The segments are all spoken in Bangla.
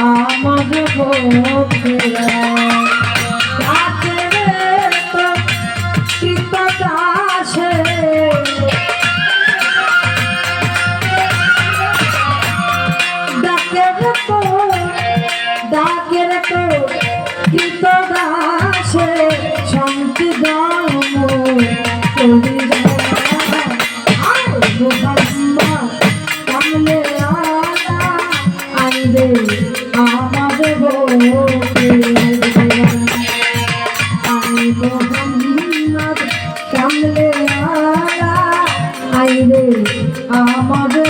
আমাদের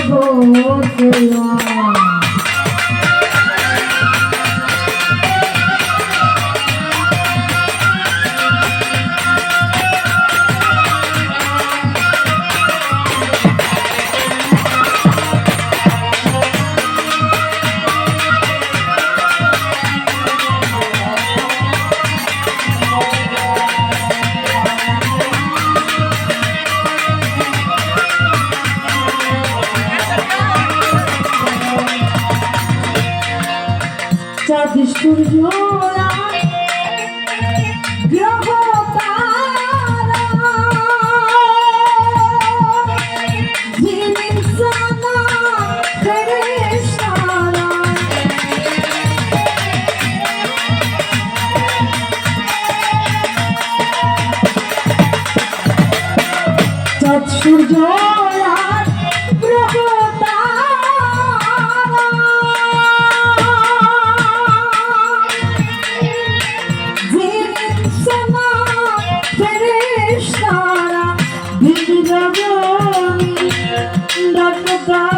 ভোলা সূর্য Dr. Bob.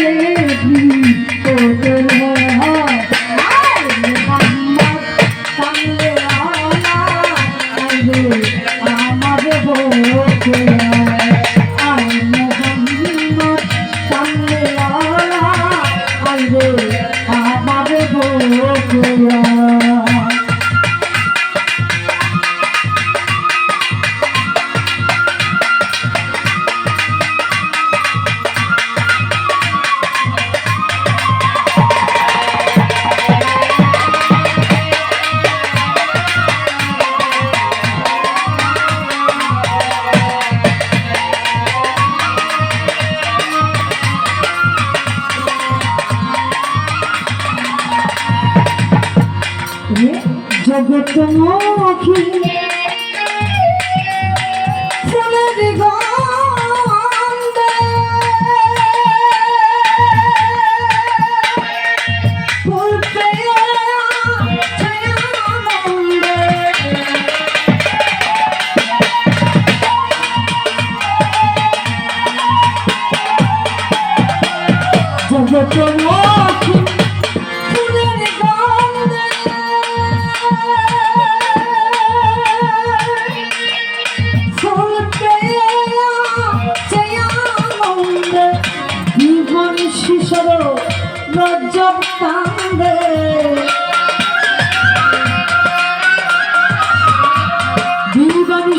You. জগত মখি ফুলের গন্ধে ফুল জগত আমি